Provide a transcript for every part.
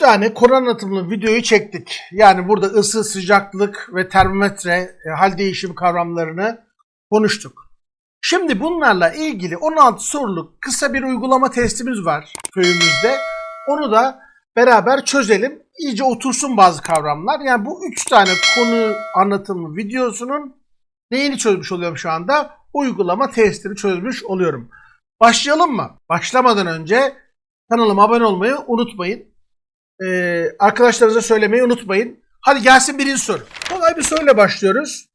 tane konu anlatımlı videoyu çektik. Yani burada ısı, sıcaklık ve termometre, e, hal değişimi kavramlarını konuştuk. Şimdi bunlarla ilgili 16 soruluk kısa bir uygulama testimiz var köyümüzde. Onu da beraber çözelim. İyice otursun bazı kavramlar. Yani bu 3 tane konu anlatımlı videosunun neyini çözmüş oluyorum şu anda? Uygulama testini çözmüş oluyorum. Başlayalım mı? Başlamadan önce kanalıma abone olmayı unutmayın. Ee, arkadaşlarınıza söylemeyi unutmayın. Hadi gelsin birinci soru. Kolay bir soruyla başlıyoruz.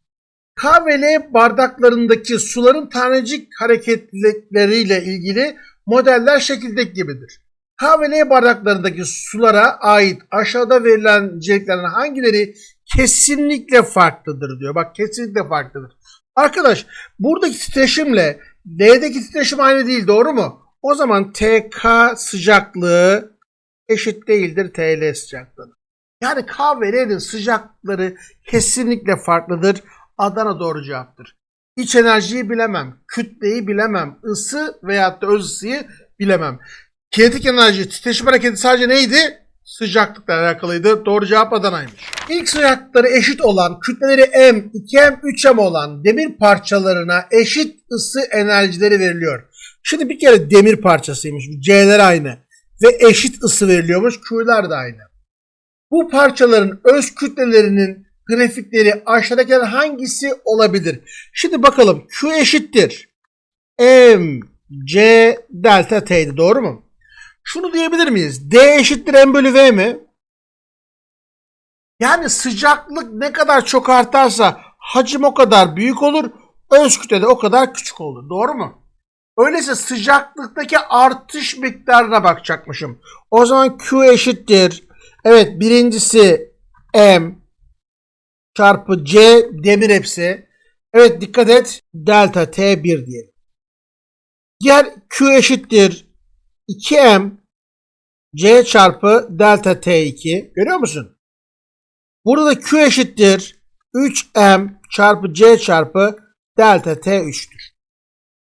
K bardaklarındaki suların tanecik hareketlilikleriyle ilgili modeller şekildeki gibidir. K bardaklarındaki sulara ait aşağıda verilen niceliklerden hangileri kesinlikle farklıdır diyor. Bak kesinlikle farklıdır. Arkadaş buradaki titreşimle L'deki titreşim aynı değil doğru mu? O zaman TK sıcaklığı eşit değildir TL sıcaklığı. Yani K ve L'nin sıcaklıkları kesinlikle farklıdır. Adana doğru cevaptır. İç enerjiyi bilemem, kütleyi bilemem, ısı veyahut da öz ısıyı bilemem. Kinetik enerji, titreşim hareketi sadece neydi? Sıcaklıkla alakalıydı. Doğru cevap Adana'ymış. İlk sıcaklıkları eşit olan, kütleleri M, 2M, 3M olan demir parçalarına eşit ısı enerjileri veriliyor. Şimdi bir kere demir parçasıymış. C'ler aynı. Ve eşit ısı veriliyormuş. Q'lar da aynı. Bu parçaların öz kütlelerinin grafikleri aşağıdakilerden hangisi olabilir? Şimdi bakalım Q eşittir. M, C, delta T'ydi doğru mu? Şunu diyebilir miyiz? D eşittir M bölü V mi? Yani sıcaklık ne kadar çok artarsa hacim o kadar büyük olur. Öz kütle de o kadar küçük olur. Doğru mu? Öyleyse sıcaklıktaki artış miktarına bakacakmışım. O zaman Q eşittir. Evet birincisi M çarpı C demir hepsi. Evet dikkat et. Delta T1 diyelim. Diğer Q eşittir. 2M C çarpı delta T2. Görüyor musun? Burada da Q eşittir. 3M çarpı C çarpı delta T3'tür.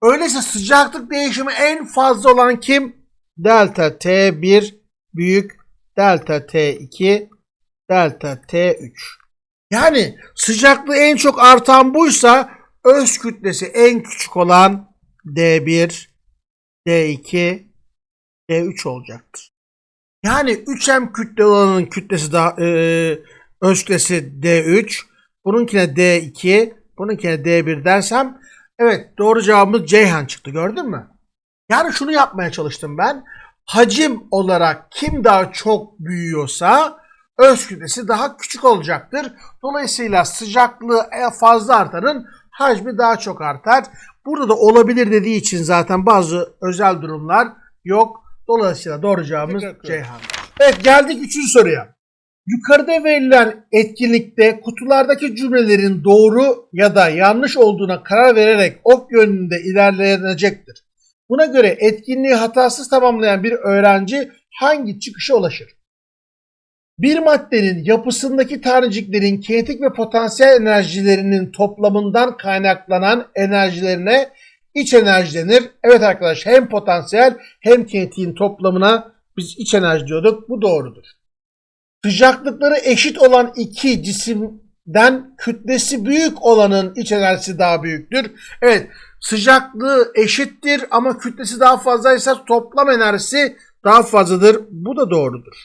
Öyleyse sıcaklık değişimi en fazla olan kim? Delta T1 büyük delta T2 delta T3. Yani sıcaklığı en çok artan buysa öz kütlesi en küçük olan D1, D2, D3 olacaktır. Yani 3M kütle olanın kütlesi daha e, öz kütlesi D3, bununkine D2, bununkine D1 dersem evet doğru cevabımız Ceyhan çıktı gördün mü? Yani şunu yapmaya çalıştım ben. Hacim olarak kim daha çok büyüyorsa öz kütlesi daha küçük olacaktır. Dolayısıyla sıcaklığı fazla artanın hacmi daha çok artar. Burada da olabilir dediği için zaten bazı özel durumlar yok. Dolayısıyla doğru cevabımız Ceyhan. Evet geldik üçüncü soruya. Yukarıda verilen etkinlikte kutulardaki cümlelerin doğru ya da yanlış olduğuna karar vererek ok yönünde ilerlenecektir. Buna göre etkinliği hatasız tamamlayan bir öğrenci hangi çıkışa ulaşır? Bir maddenin yapısındaki taneciklerin kinetik ve potansiyel enerjilerinin toplamından kaynaklanan enerjilerine iç enerji denir. Evet arkadaş hem potansiyel hem kinetiğin toplamına biz iç enerji diyorduk. Bu doğrudur. Sıcaklıkları eşit olan iki cisimden kütlesi büyük olanın iç enerjisi daha büyüktür. Evet sıcaklığı eşittir ama kütlesi daha fazlaysa toplam enerjisi daha fazladır. Bu da doğrudur.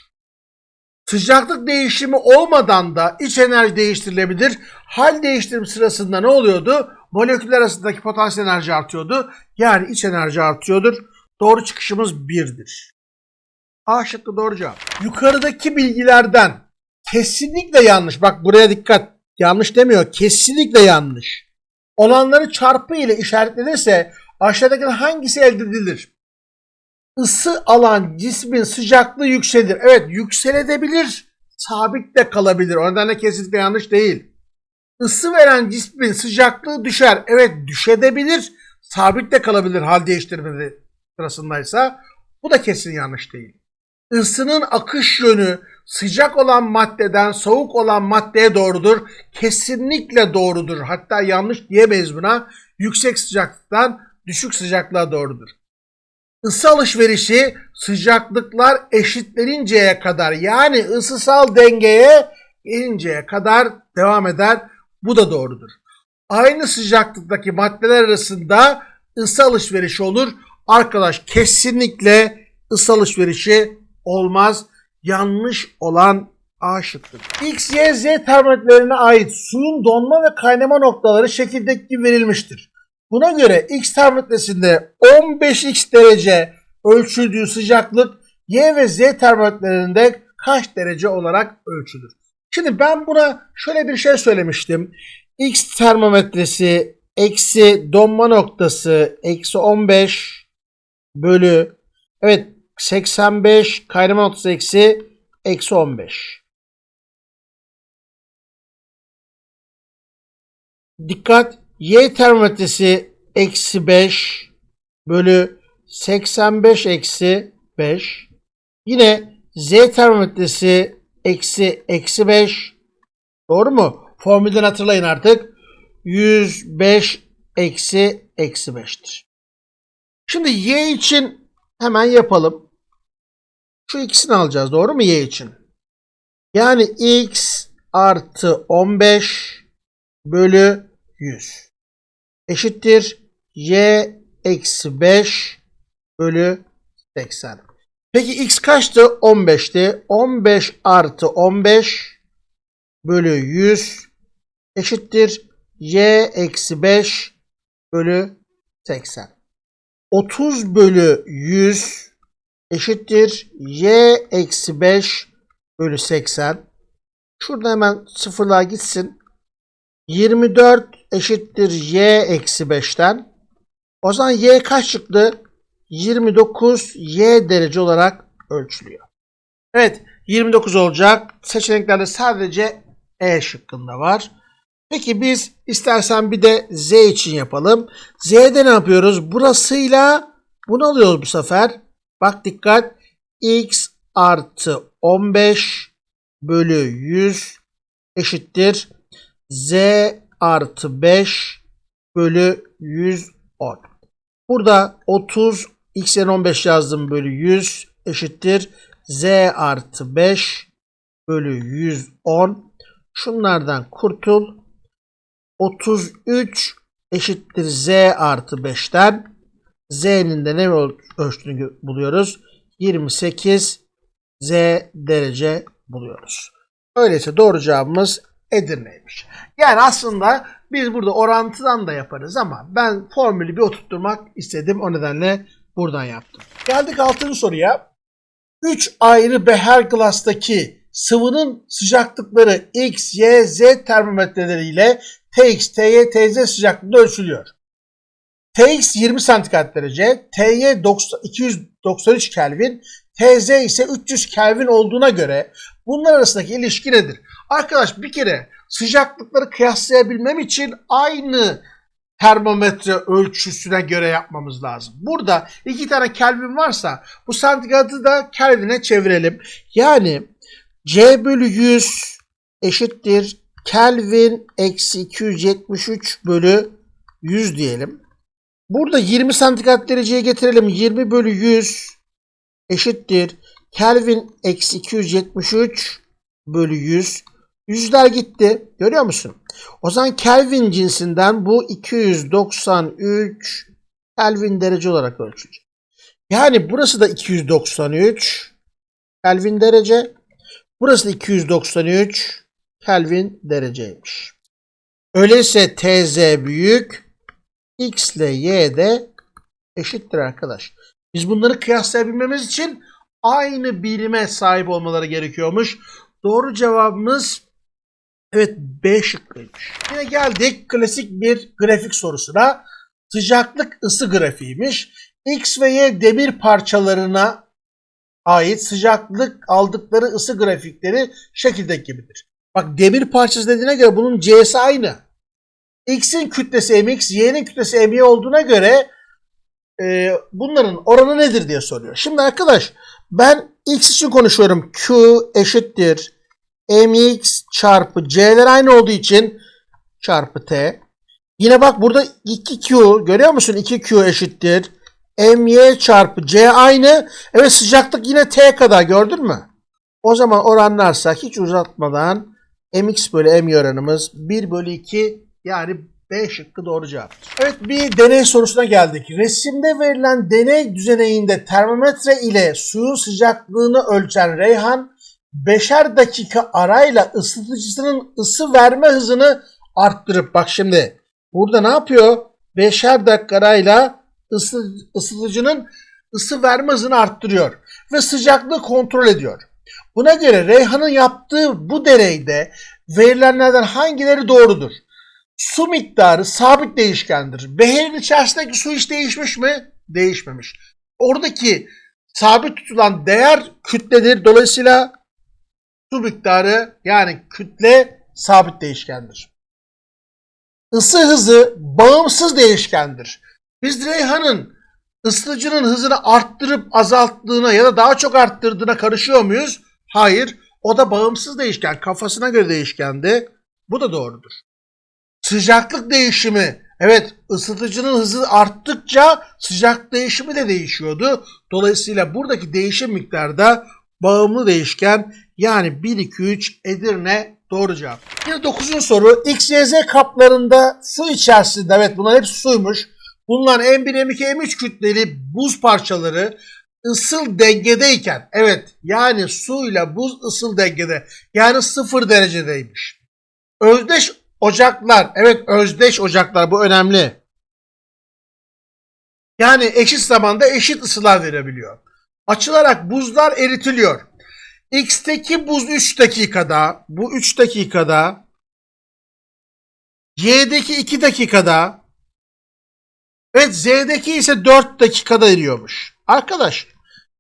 Sıcaklık değişimi olmadan da iç enerji değiştirilebilir. Hal değiştirim sırasında ne oluyordu? Moleküller arasındaki potansiyel enerji artıyordu. Yani iç enerji artıyordur. Doğru çıkışımız 1'dir. A şıkkı doğru cevap. Yukarıdaki bilgilerden kesinlikle yanlış. Bak buraya dikkat. Yanlış demiyor. Kesinlikle yanlış. Olanları çarpı ile işaretlenirse aşağıdaki hangisi elde edilir? Isı alan cismin sıcaklığı yükselir. Evet yükselebilir. Sabit de kalabilir. O nedenle kesinlikle yanlış değil. Isı veren cismin sıcaklığı düşer. Evet düşebilir. Sabit de kalabilir hal değiştirmesi sırasındaysa. Bu da kesin yanlış değil. Isının akış yönü sıcak olan maddeden soğuk olan maddeye doğrudur. Kesinlikle doğrudur. Hatta yanlış diyemeyiz buna. Yüksek sıcaklıktan düşük sıcaklığa doğrudur. ısı alışverişi sıcaklıklar eşitleninceye kadar yani ısısal dengeye gelinceye kadar devam eder. Bu da doğrudur. Aynı sıcaklıktaki maddeler arasında ısı alışverişi olur. Arkadaş kesinlikle ısı alışverişi olmaz. Yanlış olan A şıkkıdır. X, Y, Z termometrelerine ait suyun donma ve kaynama noktaları şekildeki verilmiştir. Buna göre X termometresinde 15x derece ölçüldüğü sıcaklık Y ve Z termometrelerinde kaç derece olarak ölçülür? Şimdi ben buna şöyle bir şey söylemiştim. X termometresi eksi donma noktası eksi 15 bölü evet 85 kaynama noktası eksi eksi 15. Dikkat Y termometresi eksi 5 bölü 85 eksi 5. Yine Z termometresi eksi eksi 5. Doğru mu? Formülden hatırlayın artık. 105 eksi eksi 5'tir. Şimdi Y için hemen yapalım. Şu ikisini alacağız. Doğru mu Y için? Yani X artı 15 bölü 100 eşittir y eksi 5 bölü 80. Peki x kaçtı? 15'ti. 15 artı 15 bölü 100 eşittir y eksi 5 bölü 80. 30 bölü 100 eşittir y eksi 5 bölü 80. Şurada hemen sıfırlar gitsin. 24 eşittir y eksi 5'ten. O zaman y kaç çıktı? 29 y derece olarak ölçülüyor. Evet 29 olacak. Seçeneklerde sadece E şıkkında var. Peki biz istersen bir de Z için yapalım. Z'de ne yapıyoruz? Burasıyla bunu alıyoruz bu sefer. Bak dikkat. X artı 15 bölü 100 eşittir. Z artı 5 bölü 110. Burada 30 x yerine 15 yazdım bölü 100 eşittir. Z artı 5 bölü 110. Şunlardan kurtul. 33 eşittir Z artı 5'ten. Z'nin de ne ölçtüğünü buluyoruz. 28 Z derece buluyoruz. Öyleyse doğru cevabımız Edirne'ymiş. Yani aslında biz burada orantıdan da yaparız ama ben formülü bir oturtturmak istedim. O nedenle buradan yaptım. Geldik 6. soruya. 3 ayrı beher glastaki sıvının sıcaklıkları X, Y, Z termometreleriyle TX, TY, TZ sıcaklığı ölçülüyor. TX 20 santigrat derece, TY 293 Kelvin, TZ ise 300 Kelvin olduğuna göre bunlar arasındaki ilişki nedir? Arkadaş bir kere sıcaklıkları kıyaslayabilmem için aynı termometre ölçüsüne göre yapmamız lazım. Burada iki tane Kelvin varsa bu santigratı da Kelvin'e çevirelim. Yani C bölü 100 eşittir Kelvin eksi 273 bölü 100 diyelim. Burada 20 santigrat dereceye getirelim. 20 bölü 100 eşittir. Kelvin eksi 273 bölü 100. Yüzler gitti. Görüyor musun? O zaman Kelvin cinsinden bu 293 Kelvin derece olarak ölçülecek. Yani burası da 293 Kelvin derece. Burası da 293 Kelvin dereceymiş. Öyleyse TZ büyük. X ile Y de eşittir arkadaş. Biz bunları kıyaslayabilmemiz için aynı bilime sahip olmaları gerekiyormuş. Doğru cevabımız evet B şıkkıymış. Yine geldik klasik bir grafik sorusuna. Sıcaklık ısı grafiğiymiş. X ve Y demir parçalarına ait sıcaklık aldıkları ısı grafikleri şekildeki gibidir. Bak demir parçası dediğine göre bunun C'si aynı. X'in kütlesi mx, Y'nin kütlesi my olduğuna göre e, bunların oranı nedir diye soruyor. Şimdi arkadaş ben X için konuşuyorum. Q eşittir mx çarpı c'ler aynı olduğu için çarpı t. Yine bak burada 2q görüyor musun? 2q eşittir my çarpı c aynı. Evet sıcaklık yine t kadar gördün mü? O zaman oranlarsak hiç uzatmadan mx bölü my oranımız 1 bölü 2 yani B şıkkı doğru cevaptır. Evet bir deney sorusuna geldik. Resimde verilen deney düzeneyinde termometre ile suyun sıcaklığını ölçen Reyhan 5'er dakika arayla ısıtıcısının ısı verme hızını arttırıp bak şimdi burada ne yapıyor? 5'er dakika arayla ısı, ısıtıcının ısı verme hızını arttırıyor ve sıcaklığı kontrol ediyor. Buna göre Reyhan'ın yaptığı bu deneyde verilenlerden hangileri doğrudur? Su miktarı sabit değişkendir. Beherin içerisindeki su hiç değişmiş mi? Değişmemiş. Oradaki sabit tutulan değer kütledir. Dolayısıyla su miktarı yani kütle sabit değişkendir. Isı hızı bağımsız değişkendir. Biz Reyhan'ın ısıtıcının hızını arttırıp azalttığına ya da daha çok arttırdığına karışıyor muyuz? Hayır. O da bağımsız değişken. Kafasına göre değişkendi. Bu da doğrudur. Sıcaklık değişimi. Evet ısıtıcının hızı arttıkça sıcak değişimi de değişiyordu. Dolayısıyla buradaki değişim miktarda bağımlı değişken yani 1, 2, 3 Edirne doğru cevap. Yine 9. soru. X, Y, Z kaplarında su içerisinde evet bunlar hepsi suymuş. Bulunan M1, M2, M3 kütleli buz parçaları ısıl dengedeyken evet yani suyla buz ısıl dengede yani sıfır derecedeymiş. Özdeş ocaklar evet özdeş ocaklar bu önemli. Yani eşit zamanda eşit ısılar verebiliyor. Açılarak buzlar eritiliyor. X'teki buz 3 dakikada, bu 3 dakikada, Y'deki 2 dakikada, evet Z'deki ise 4 dakikada eriyormuş. Arkadaş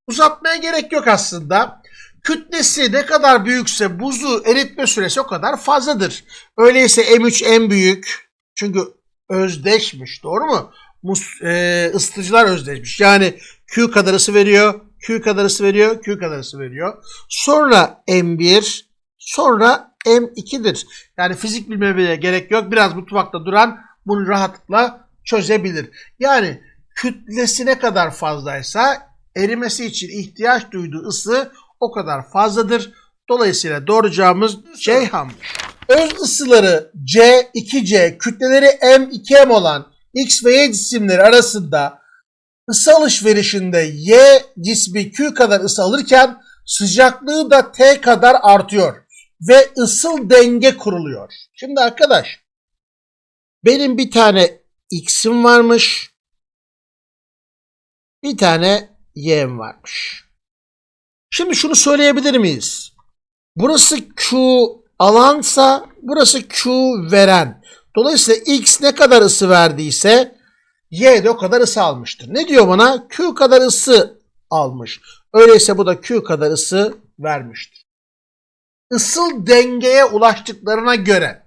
uzatmaya gerek yok aslında. Kütlesi ne kadar büyükse buzu eritme süresi o kadar fazladır. Öyleyse M3 en büyük. Çünkü özdeşmiş doğru mu? Mus, e, ısıtıcılar özdeşmiş. Yani Q kadar ısı veriyor, Q kadar ısı veriyor, Q kadar ısı veriyor. Sonra M1, sonra M2'dir. Yani fizik bilmeye gerek yok. Biraz mutfakta duran bunu rahatlıkla çözebilir. Yani kütlesi ne kadar fazlaysa erimesi için ihtiyaç duyduğu ısı o kadar fazladır. Dolayısıyla doğru cevabımız Ceyhan'mış. Öz ısıları C, 2C, kütleleri M, 2M olan X ve Y cisimleri arasında ısı alışverişinde Y cismi Q kadar ısı alırken sıcaklığı da T kadar artıyor ve ısıl denge kuruluyor. Şimdi arkadaş benim bir tane X'im varmış. Bir tane Y'm varmış. Şimdi şunu söyleyebilir miyiz? Burası Q alansa burası Q veren. Dolayısıyla X ne kadar ısı verdiyse Y de o kadar ısı almıştır. Ne diyor bana? Q kadar ısı almış. Öyleyse bu da Q kadar ısı vermiştir. Isıl dengeye ulaştıklarına göre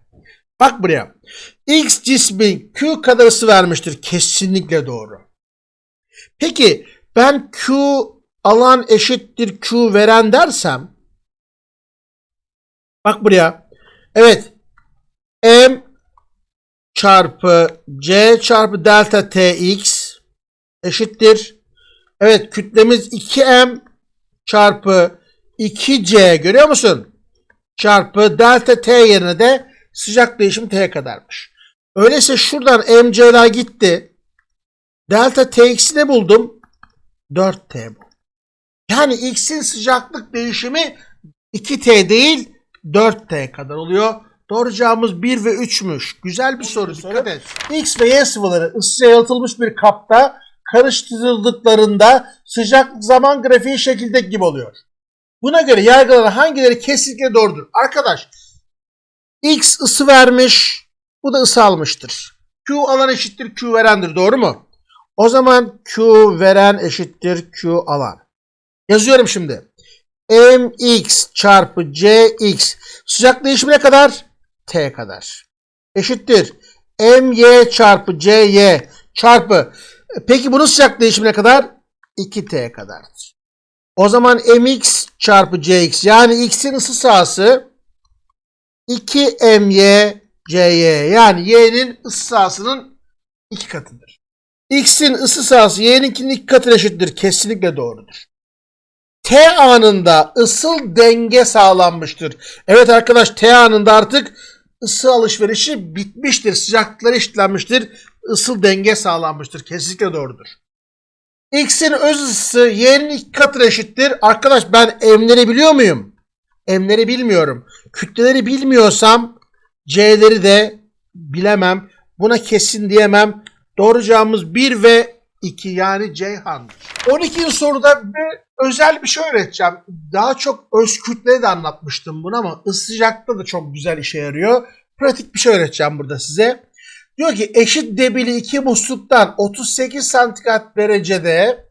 bak buraya. X cismi Q kadar ısı vermiştir. Kesinlikle doğru. Peki ben Q alan eşittir Q veren dersem bak buraya. Evet. M çarpı C çarpı delta Tx eşittir. Evet kütlemiz 2M çarpı 2C görüyor musun? Çarpı delta T yerine de sıcak değişim T kadarmış. Öyleyse şuradan MC'ler gitti. Delta Tx'i ne buldum? 4T bu. Yani X'in sıcaklık değişimi 2T değil 4T kadar oluyor. Doğru cevabımız 1 ve 3'müş. Güzel bir soru. Dikkat et. X ve Y sıvıları ısıya yalıtılmış bir kapta karıştırıldıklarında sıcaklık zaman grafiği şekildeki gibi oluyor. Buna göre yargılanan hangileri kesinlikle doğrudur? Arkadaş X ısı vermiş. Bu da ısı almıştır. Q alan eşittir Q verendir. Doğru mu? O zaman Q veren eşittir Q alan. Yazıyorum şimdi. mx çarpı cx sıcak değişimi ne kadar? T kadar. Eşittir. my çarpı cy çarpı peki bunun sıcak değişimi ne kadar? 2t kadardır. O zaman mx çarpı cx yani x'in ısı sahası 2my cy yani y'nin ısı sahasının iki katıdır. X'in ısı sahası Y'ninkinin iki katına eşittir. Kesinlikle doğrudur. T anında ısıl denge sağlanmıştır. Evet arkadaş T anında artık ısı alışverişi bitmiştir. Sıcaklıklar eşitlenmiştir. Isıl denge sağlanmıştır. Kesinlikle doğrudur. X'in öz ısısı Y'nin iki katına eşittir. Arkadaş ben emleri biliyor muyum? Emleri bilmiyorum. Kütleleri bilmiyorsam C'leri de bilemem. Buna kesin diyemem. Doğru cevabımız 1 ve 2 yani Ceyhan'dır. 12. soruda bir özel bir şey öğreteceğim. Daha çok öz kütleyi de anlatmıştım bunu ama ısı sıcakta da çok güzel işe yarıyor. Pratik bir şey öğreteceğim burada size. Diyor ki eşit debili iki musluktan 38 santigrat derecede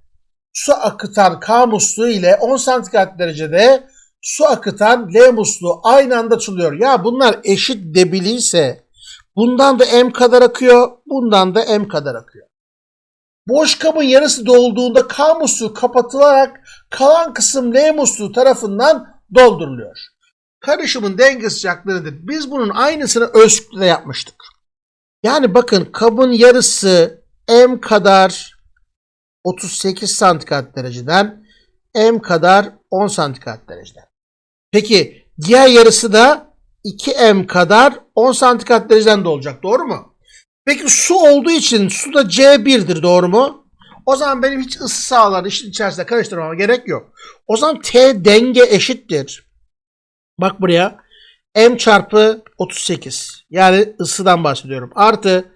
su akıtan K musluğu ile 10 santigrat derecede su akıtan L musluğu aynı anda açılıyor. Ya bunlar eşit debili ise bundan da M kadar akıyor, bundan da M kadar akıyor. Boş kabın yarısı dolduğunda K musluğu kapatılarak kalan kısım L musluğu tarafından dolduruluyor. Karışımın denge sıcaklığı nedir? Biz bunun aynısını ölçüde yapmıştık. Yani bakın kabın yarısı M kadar 38 santigrat dereceden M kadar 10 santigrat dereceden. Peki diğer yarısı da 2M kadar 10 santigrat dereceden de olacak. Doğru mu? Peki su olduğu için su da C1'dir. Doğru mu? O zaman benim hiç ısı sağları işin içerisinde karıştırmama gerek yok. O zaman T denge eşittir. Bak buraya. M çarpı 38. Yani ısıdan bahsediyorum. Artı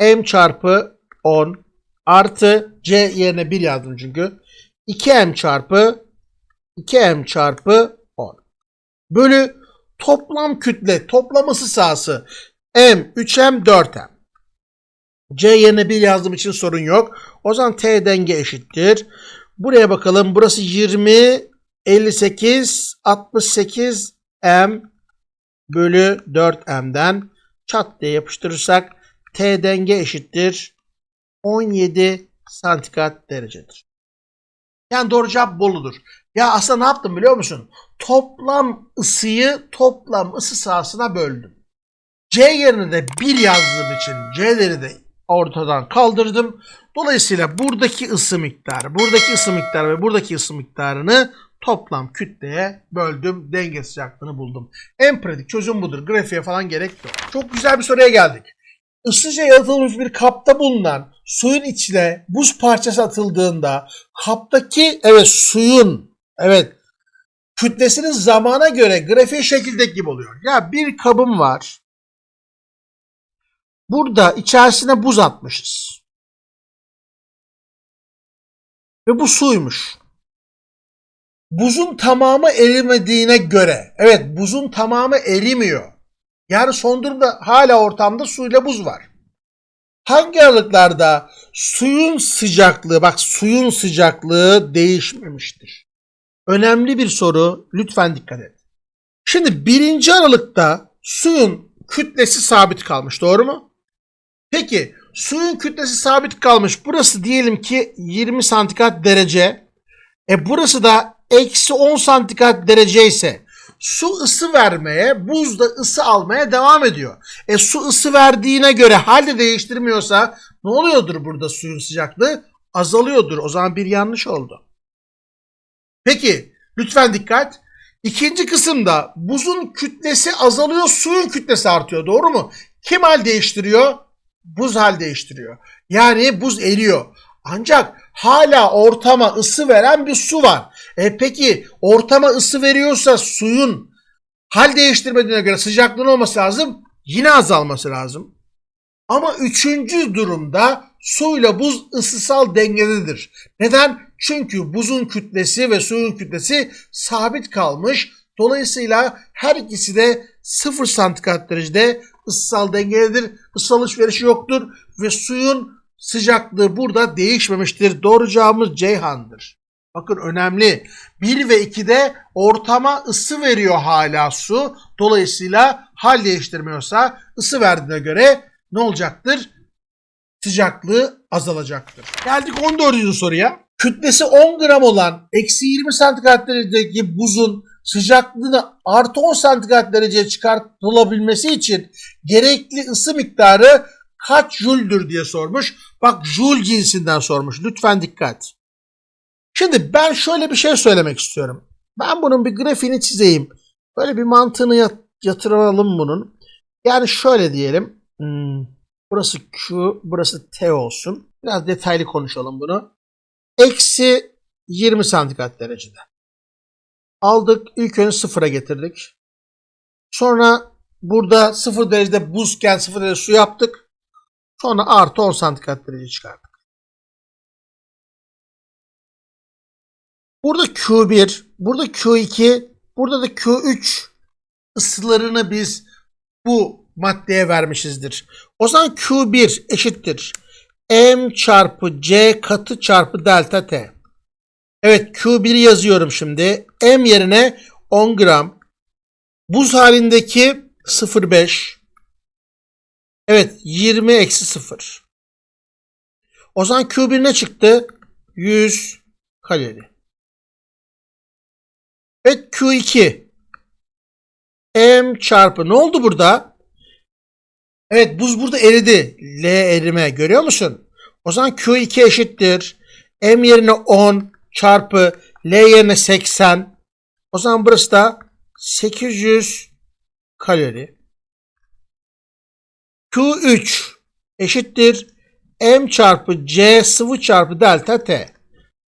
M çarpı 10 artı C yerine 1 yazdım çünkü. 2M çarpı 2M çarpı 10. Bölü toplam kütle toplam ısı sahası M 3M 4M. C yerine 1 yazdığım için sorun yok. O zaman T denge eşittir. Buraya bakalım. Burası 20, 58, 68 M bölü 4M'den çat diye yapıştırırsak T denge eşittir 17 santigrat derecedir. Yani doğru cevap Bolu'dur. Ya aslında ne yaptım biliyor musun? Toplam ısıyı toplam ısı sahasına böldüm. C yerine de 1 yazdığım için C'leri de ortadan kaldırdım. Dolayısıyla buradaki ısı miktarı, buradaki ısı miktarı ve buradaki ısı miktarını toplam kütleye böldüm. Denge sıcaklığını buldum. En pratik çözüm budur. Grafiğe falan gerek yok. Çok güzel bir soruya geldik. Isıca yalıtılmış bir kapta bulunan suyun içine buz parçası atıldığında kaptaki evet suyun evet kütlesinin zamana göre grafiği şekildeki gibi oluyor. Ya bir kabım var. Burada içerisine buz atmışız. Ve bu suymuş. Buzun tamamı erimediğine göre, evet buzun tamamı erimiyor. Yani son durumda hala ortamda suyla buz var. Hangi aralıklarda suyun sıcaklığı, bak suyun sıcaklığı değişmemiştir. Önemli bir soru, lütfen dikkat et. Şimdi birinci aralıkta suyun kütlesi sabit kalmış, doğru mu? Peki suyun kütlesi sabit kalmış. Burası diyelim ki 20 santigrat derece. E burası da eksi 10 santigrat derece ise su ısı vermeye, buz da ısı almaya devam ediyor. E su ısı verdiğine göre halde değiştirmiyorsa ne oluyordur burada suyun sıcaklığı? Azalıyordur. O zaman bir yanlış oldu. Peki lütfen dikkat. İkinci kısımda buzun kütlesi azalıyor, suyun kütlesi artıyor. Doğru mu? Kim hal değiştiriyor? Buz hal değiştiriyor. Yani buz eriyor. Ancak hala ortama ısı veren bir su var. E peki ortama ısı veriyorsa suyun hal değiştirmediğine göre sıcaklığın olması lazım. Yine azalması lazım. Ama üçüncü durumda suyla buz ısısal dengededir. Neden? Çünkü buzun kütlesi ve suyun kütlesi sabit kalmış. Dolayısıyla her ikisi de 0 santigrat derecede ısısal dengededir. Isı alışverişi yoktur ve suyun sıcaklığı burada değişmemiştir. Doğru cevabımız Ceyhan'dır. Bakın önemli. 1 ve 2'de ortama ısı veriyor hala su. Dolayısıyla hal değiştirmiyorsa ısı verdiğine göre ne olacaktır? Sıcaklığı azalacaktır. Geldik 14. soruya. Kütlesi 10 gram olan eksi 20 santigrat derecedeki buzun sıcaklığını artı 10 santigrat dereceye çıkartılabilmesi için gerekli ısı miktarı kaç jüldür diye sormuş. Bak jül cinsinden sormuş. Lütfen dikkat. Şimdi ben şöyle bir şey söylemek istiyorum. Ben bunun bir grafiğini çizeyim. Böyle bir mantığını yat- yatıralım bunun. Yani şöyle diyelim. Hmm, burası Q, burası T olsun. Biraz detaylı konuşalım bunu. Eksi 20 santigrat derecede. Aldık. ilk önce sıfıra getirdik. Sonra burada 0 derecede buzken 0 derece su yaptık. Sonra artı 10 santigrat derece çıkardık. Burada Q1, burada Q2, burada da Q3 ısılarını biz bu maddeye vermişizdir. O zaman Q1 eşittir. M çarpı C katı çarpı delta T. Evet Q1'i yazıyorum şimdi. M yerine 10 gram. Buz halindeki 0,5. Evet 20 eksi 0. O zaman Q1 ne çıktı? 100 kalori. Evet Q2. M çarpı ne oldu burada? Evet buz burada eridi. L erime görüyor musun? O zaman Q2 eşittir. M yerine 10 çarpı L yerine 80. O zaman burası da 800 kalori. Q3 eşittir. M çarpı C sıvı çarpı delta T.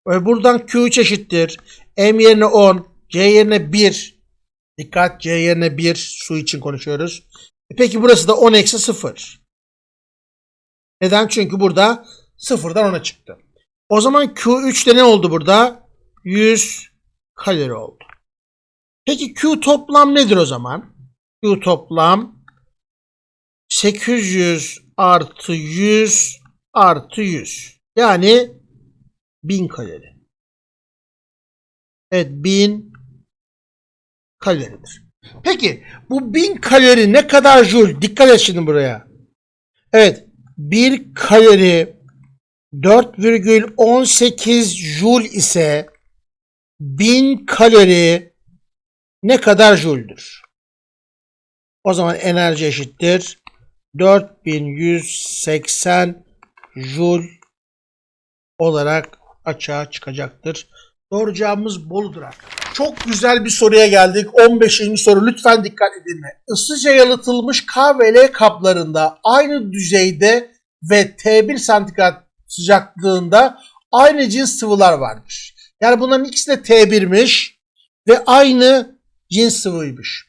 Ve buradan Q3 eşittir. M yerine 10, C yerine 1. Dikkat C yerine 1 su için konuşuyoruz. E Peki burası da 10 eksi 0. Neden? Çünkü burada 0'dan 10'a çıktı. O zaman Q3'te ne oldu burada? 100 kalori oldu. Peki Q toplam nedir o zaman? Q toplam 800 artı 100 artı 100. Yani 1000 kalori. Evet 1000 kaloridir. Peki bu 1000 kalori ne kadar jül? Dikkat et şimdi buraya. Evet 1 kalori 4,18 jül ise 1000 kalori ne kadar jüldür? O zaman enerji eşittir 4180 jül olarak açığa çıkacaktır. Doğru Bolu'dur arkadaşlar. Çok güzel bir soruya geldik. 15. soru. Lütfen dikkat edin. Isıca yalıtılmış K ve L kaplarında aynı düzeyde ve T1 santigrat sıcaklığında aynı cins sıvılar varmış. Yani bunların ikisi de T1'miş ve aynı cins sıvıymış.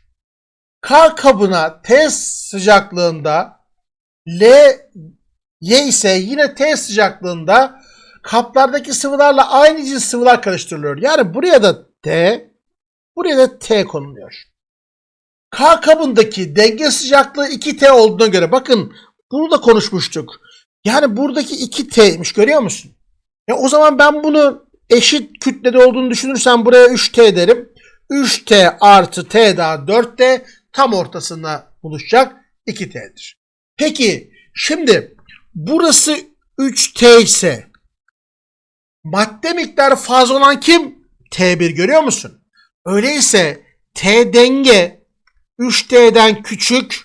K kabına T sıcaklığında L Y ise yine T sıcaklığında kaplardaki sıvılarla aynı cins sıvılar karıştırılıyor. Yani buraya da T, buraya da T konuluyor. K kabındaki denge sıcaklığı 2T olduğuna göre bakın bunu da konuşmuştuk. Yani buradaki 2T'ymiş görüyor musun? E o zaman ben bunu eşit kütlede olduğunu düşünürsem buraya 3T derim. 3T artı T daha 4T tam ortasında buluşacak 2T'dir. Peki şimdi burası 3T ise madde miktarı fazla olan kim? T1 görüyor musun? Öyleyse T denge 3T'den küçük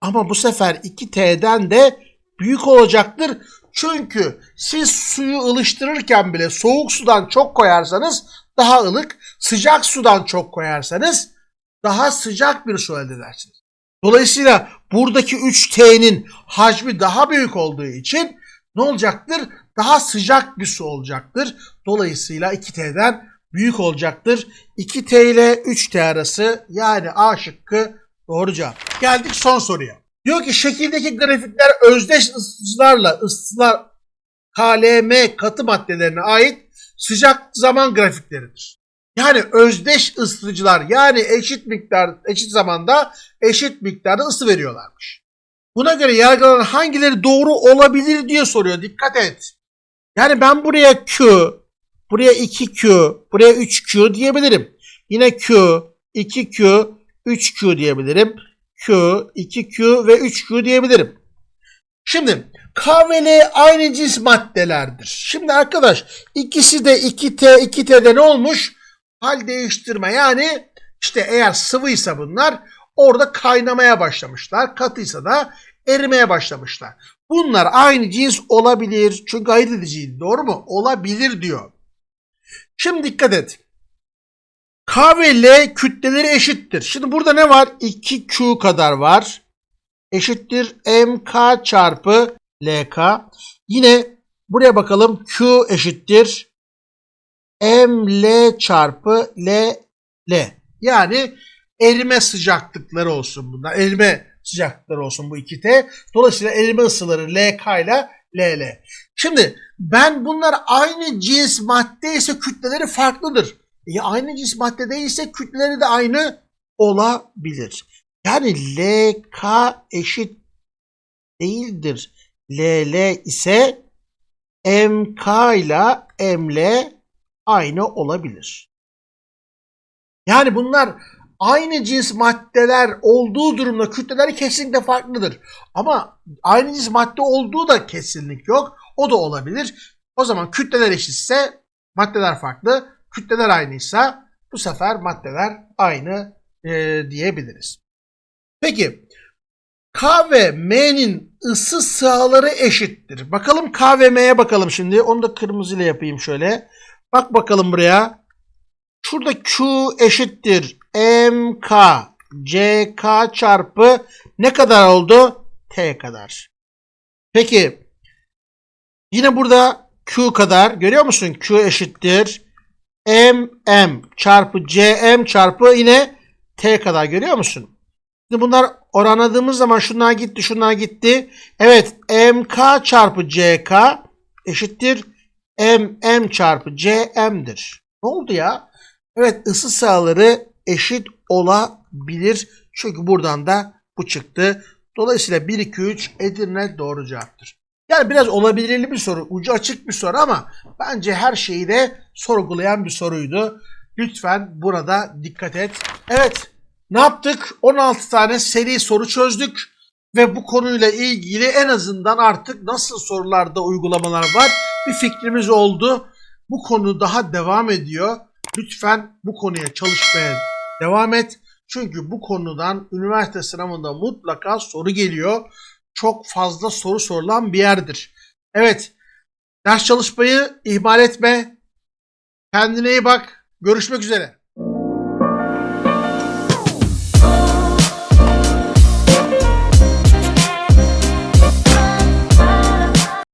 ama bu sefer 2T'den de büyük olacaktır. Çünkü siz suyu ılıştırırken bile soğuk sudan çok koyarsanız daha ılık, sıcak sudan çok koyarsanız daha sıcak bir su elde edersiniz. Dolayısıyla buradaki 3T'nin hacmi daha büyük olduğu için ne olacaktır? Daha sıcak bir su olacaktır. Dolayısıyla 2T'den büyük olacaktır. 2T ile 3T arası yani A şıkkı doğru cevap. Geldik son soruya. Diyor ki şekildeki grafikler özdeş ısıtıcılarla ısıtılar KLM katı maddelerine ait sıcak zaman grafikleridir. Yani özdeş ısıtıcılar yani eşit miktar eşit zamanda eşit miktarda ısı veriyorlarmış. Buna göre yargılanan hangileri doğru olabilir diye soruyor. Dikkat et. Yani ben buraya Q, buraya 2Q, buraya 3Q diyebilirim. Yine Q, 2Q, 3Q diyebilirim. Q, 2Q ve 3Q diyebilirim. Şimdi K ve L aynı cins maddelerdir. Şimdi arkadaş ikisi de 2T, 2T'de ne olmuş? Hal değiştirme yani işte eğer sıvıysa bunlar orada kaynamaya başlamışlar. Katıysa da erimeye başlamışlar. Bunlar aynı cins olabilir. Çünkü ayırt ediciydi. Doğru mu? Olabilir diyor. Şimdi dikkat et. K ve L kütleleri eşittir. Şimdi burada ne var? 2Q kadar var. Eşittir MK çarpı LK. Yine buraya bakalım. Q eşittir ML çarpı LL. Yani erime sıcaklıkları olsun bunlar. Erime sıcaklıkları olsun bu iki T. Dolayısıyla erime ısıları LK ile LL. Şimdi ben bunlar aynı cins madde ise kütleleri farklıdır. E, aynı cins madde değilse kütleleri de aynı olabilir. Yani LK eşit değildir. LL ise MK ile ML aynı olabilir. Yani bunlar aynı cins maddeler olduğu durumda kütleleri kesinlikle farklıdır. Ama aynı cins madde olduğu da kesinlik yok. O da olabilir. O zaman kütleler eşitse maddeler farklı. Kütleler aynıysa bu sefer maddeler aynı e, diyebiliriz. Peki K ve M'nin ısı sahaları eşittir. Bakalım K ve M'ye bakalım şimdi. Onu da kırmızıyla yapayım şöyle. Bak bakalım buraya. Şurada Q eşittir MK CK çarpı ne kadar oldu? T kadar. Peki yine burada Q kadar görüyor musun? Q eşittir MM çarpı CM çarpı yine T kadar görüyor musun? Şimdi bunlar oranladığımız zaman şunlar gitti şunlar gitti. Evet MK çarpı CK eşittir MM çarpı CM'dir. Ne oldu ya? Evet ısı sahaları eşit olabilir. Çünkü buradan da bu çıktı. Dolayısıyla 1, 2, 3 Edirne doğru cevaptır. Yani biraz olabilirli bir soru. Ucu açık bir soru ama bence her şeyi de sorgulayan bir soruydu. Lütfen burada dikkat et. Evet ne yaptık? 16 tane seri soru çözdük. Ve bu konuyla ilgili en azından artık nasıl sorularda uygulamalar var bir fikrimiz oldu. Bu konu daha devam ediyor. Lütfen bu konuya çalışmaya devam et. Çünkü bu konudan üniversite sınavında mutlaka soru geliyor. Çok fazla soru sorulan bir yerdir. Evet, ders çalışmayı ihmal etme. Kendine iyi bak. Görüşmek üzere.